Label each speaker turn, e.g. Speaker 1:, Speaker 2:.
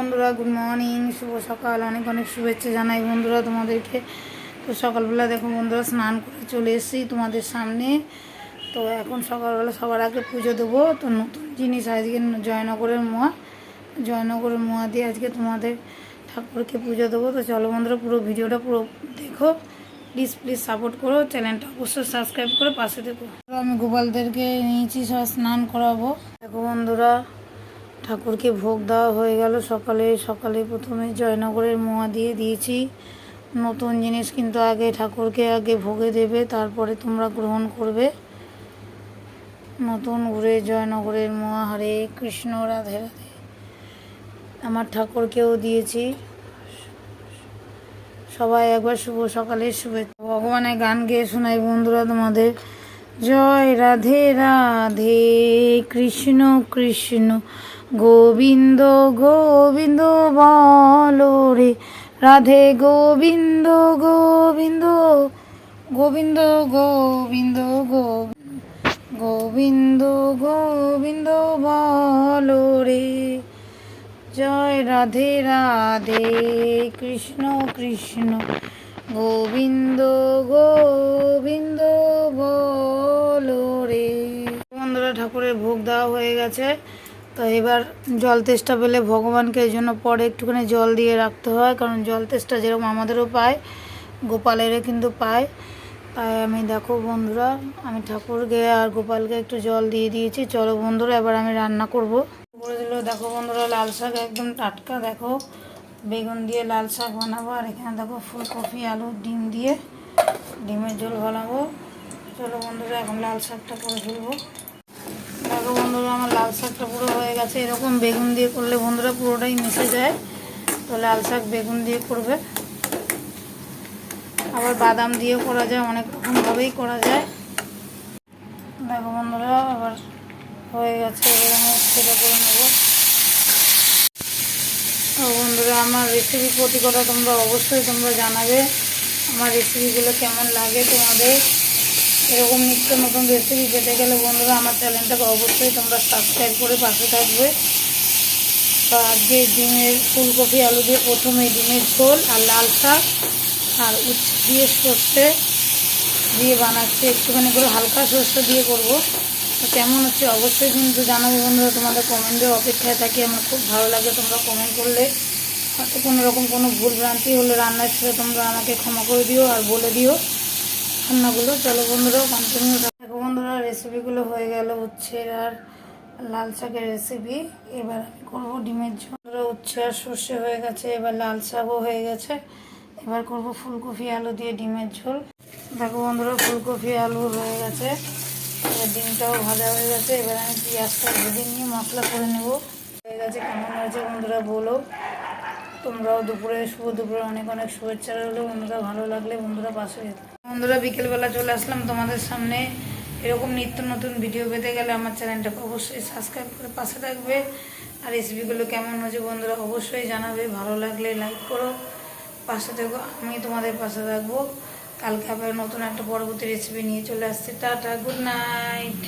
Speaker 1: বন্ধুরা good morning শুভ সকাল, অনেক অনেক শুভেচ্ছা জানাই বন্ধুরা তোমাদেরকে। তো সকালবেলা দেখো বন্ধুরা, স্নান করে চলে এসেছি তোমাদের সামনে। তো এখন সকালবেলা সবার আগে পুজো দেবো। তো নতুন জিনিস আজকে জয়নগরের মোয়া। জয়নগরের মোয়া দিয়ে আজকে তোমাদের ঠাকুরকে পুজো দেবো। তো চলো বন্ধুরা, পুরো ভিডিওটা পুরো দেখো। প্লিজ প্লিজ সাপোর্ট করো। চ্যানেলটা অবশ্যই সাবস্ক্রাইব করে পাশে দেখো আমি গোপালদেরকে নিয়েছি সব স্নান করাবো। দেখো বন্ধুরা ঠাকুরকে ভোগ দেওয়া হয়ে গেল। সকালে সকালে প্রথমে জয়নগরের মোয়া দিয়ে দিয়েছি। নতুন জিনিস কিন্তু আগে ঠাকুরকে আগে ভোগে দেবে, তারপরে তোমরা গ্রহণ করবে। নতুন ঘুরে জয়নগরের মোয়া, হরে কৃষ্ণ, রাধে রাধে। আমার ঠাকুরকেও দিয়েছি। সবাই একবার শুভ সকালে শুভেচ্ছা। ভগবানের গান গেয়ে শোনাই বন্ধুরা তোমাদের। জয় রাধে রাধে কৃষ্ণ কৃষ্ণ। গোবিন্দ গোবিন্দ বলো রে। রাধে গোবিন্দ গোবিন্দ গোবিন্দ গোবিন্দ গোবিন্দ গোবিন্দ বলো রে। জয় রাধে রাধে, কৃষ্ণ কৃষ্ণ। গোবিন্দ গোবিন্দ বলো রে। বন্ধুরা, ঠাকুরের ভোগ দেওয়া হয়ে গেছে। তো এবার জল তেষ্টা পেলে ভগবানকে এই জন্য পরে একটুখানি জল দিয়ে রাখতে হয়, কারণ জল তেষ্টা যেরকম আমাদেরও পায়, গোপালেরও কিন্তু পায়। তাই আমি দেখো বন্ধুরা, আমি ঠাকুরকে আর গোপালকে একটু জল দিয়ে দিয়েছি। চলো বন্ধুরা, এবার আমি রান্না করব। করে দিল, দেখো বন্ধুরা, লাল শাক একদম টাটকা, দেখো। বেগুন দিয়ে লাল শাক বানাবো, আর এখানে দেখো ফুলকপি, আলু, ডিম দিয়ে ডিমের ঝোল বানাবো। চলো বন্ধুরা, এখন লাল শাকটা করে ফেলব। দেখো বন্ধুরা, আমার লাল গেছে, এরকম বেগুন দিয়ে করলে বন্ধুরা পুরোটাই মিশে যায়। তো লাল শাক বেগুন দিয়ে করবে। আবার বাদাম দিয়েও করা যায়, অনেক রকমভাবেই করা যায়। দেখো বন্ধুরা, আবার হয়ে গেছে এবার সেটা করে নেব। বন্ধুরা, আমার রেসিপি প্রতি কথা তোমরা অবশ্যই তোমরা জানাবে। আমার রেসিপিগুলো কেমন লাগে তোমাদের? এরকম নিত্য নতুন রেসিপি পেতে গেলে বন্ধুরা আমার চ্যানেলটাকে অবশ্যই তোমরা সাবস্ক্রাইব করে পাশে থাকবে। তো আজকে ডিমের ফুলকপি, আলু দিয়ে প্রথমে ডিমের ঝোল আর লাল শাক আর উচ্ছে দিয়ে সর্ষে দিয়ে বানাচ্ছি। একটুখানি করে হালকা সর্ষে দিয়ে করব। তো কেমন হচ্ছে অবশ্যই কিন্তু জানাব বন্ধুরা। তোমাদের কমেন্টে অপেক্ষায় থাকি। আমার খুব ভালো লাগে তোমরা কমেন্ট করলে। হয়তো কোনো রকম কোনো ভুল ভ্রান্তি হলে রান্নার সাথে তোমরা আমাকে ক্ষমা করে দিও আর বলে দিও। রান্নাগুলো, চলো বন্ধুরা কন্টিনিউ দেখো বন্ধুরা রেসিপিগুলো হয়ে গেল উচ্ছে আর লাল শাকের রেসিপি এবার আমি করব ডিমের ঝোল। উচ্ছে আর সর্ষে হয়ে গেছে, এবার লাল শাকও হয়ে গেছে। এবার করব ফুলকপি, আলু দিয়ে ডিমের ঝোল। দেখো বন্ধুরা, ফুলকপি, আলু হয়ে গেছে। এবার ডিমটাও ভাজা হয়ে গেছে। এবার আমি পেঁয়াজটা ভেজে নিয়ে মশলা করে নেব। হয়ে গেছে কেমন হয়েছে বন্ধুরা, বলো। তোমরাও দুপুরে, শুভ দুপুরে অনেক অনেক শুভেচ্ছা রইল। বন্ধুরা, ভালো লাগলে বন্ধুরা পাশে বন্ধুরা, বিকেলবেলা চলে আসলাম তোমাদের সামনে। এরকম নিত্য নতুন ভিডিও পেতে গেলে আমার চ্যানেলটাকে অবশ্যই সাবস্ক্রাইব করে পাশে থাকবে। আর রেসিপিগুলো কেমন হয়েছে বন্ধুরা অবশ্যই জানাবে। ভালো লাগলে লাইক করো, পাশে থেকো, আমি তোমাদের পাশে থাকব। কালকে আবার নতুন একটা পরবর্তী রেসিপি নিয়ে চলে আসছি। Tata good night